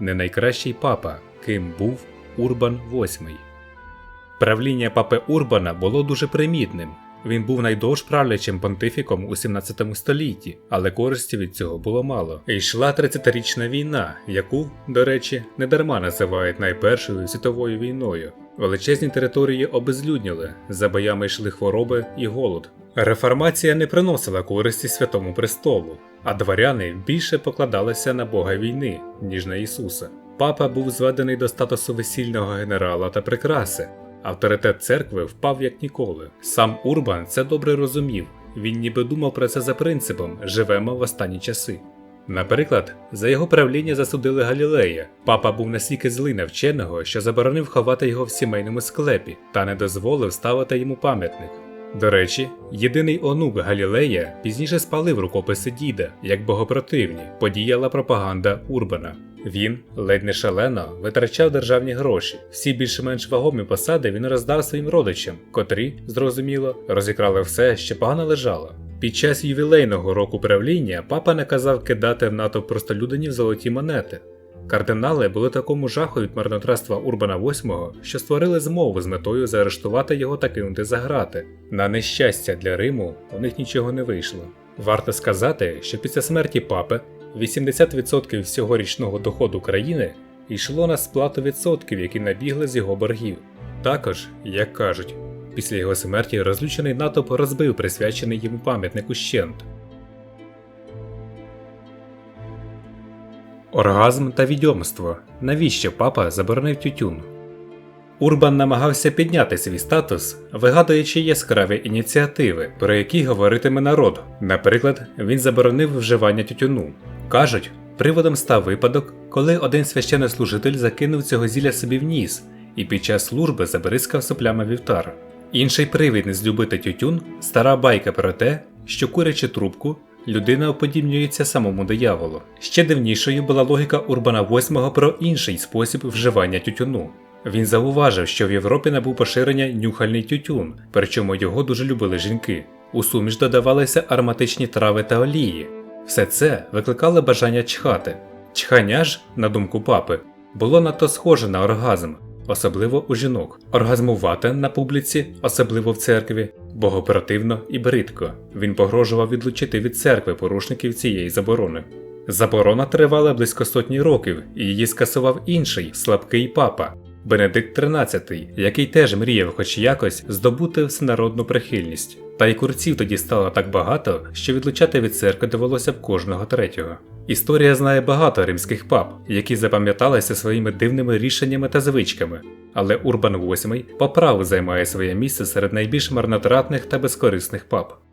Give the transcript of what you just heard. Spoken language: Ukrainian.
не найкращий папа, ким був Урбан VIII. Правління папи Урбана було дуже примітним. Він був найдовж правлячим понтифіком у 17 столітті, але користі від цього було мало. Йшла 30-річна війна, яку, до речі, недарма називають найпершою світовою війною. Величезні території обезлюдніли, за боями йшли хвороби і голод. Реформація не приносила користі святому престолу, а дворяни більше покладалися на Бога війни, ніж на Ісуса. Папа був зведений до статусу весільного генерала та прикраси. Авторитет церкви впав як ніколи. Сам Урбан це добре розумів. Він ніби думав про це за принципом живемо в останні часи. Наприклад, за його правління засудили Галілея. Папа був настільки злий на вченого, що заборонив ховати його в сімейному склепі та не дозволив ставити йому пам'ятник. До речі, єдиний онук Галілея пізніше спалив рукописи діда, як богопротивні, подіяла пропаганда Урбана. Він, ледь не шалено, витрачав державні гроші. Всі більш-менш вагомі посади він роздав своїм родичам, котрі, зрозуміло, розікрали все, що погано лежало. Під час ювілейного року правління папа наказав кидати в натовп простолюдинів золоті монети. Кардинали були такому жаху від марнотратства Урбана VIII, що створили змову з метою заарештувати його та кинути за грати. На нещастя для Риму у них нічого не вийшло. Варто сказати, що після смерті папи 80% всього річного доходу країни йшло на сплату відсотків, які набігли з його боргів. Також, як кажуть, після його смерті розлючений натовп розбив присвячений йому пам'ятник ущент. Оргазм та відьомство. Навіщо папа заборонив тютюн? Урбан намагався підняти свій статус, вигадуючи яскраві ініціативи, про які говоритиме народ. Наприклад, він заборонив вживання тютюну. Кажуть, приводом став випадок, коли один священнослужитель закинув цього зілля собі в ніс і під час служби забризкав соплями вівтар. Інший привід не злюбити тютюн стара байка про те, що курячи трубку, людина оподібнюється самому дияволу. Ще дивнішою була логіка Урбана VIII про інший спосіб вживання тютюну. Він зауважив, що в Європі набув поширення нюхальний тютюн, причому його дуже любили жінки. У суміш додавалися ароматичні трави та олії. Все це викликало бажання чхати. Чхання ж, на думку папи, було надто схоже на оргазм, особливо у жінок. Оргазмувати на публіці, особливо в церкві, богопротивно і бридко. Він погрожував відлучити від церкви порушників цієї заборони. Заборона тривала близько сотні років, і її скасував інший слабкий папа. Бенедикт XIII, який теж мріяв хоч якось здобути всенародну прихильність. Та й курців тоді стало так багато, що відлучати від церкви довелося б кожного третього. Історія знає багато римських пап, які запам'яталися своїми дивними рішеннями та звичками, але Урбан VIII по праву займає своє місце серед найбільш марнотратних та безкорисних пап.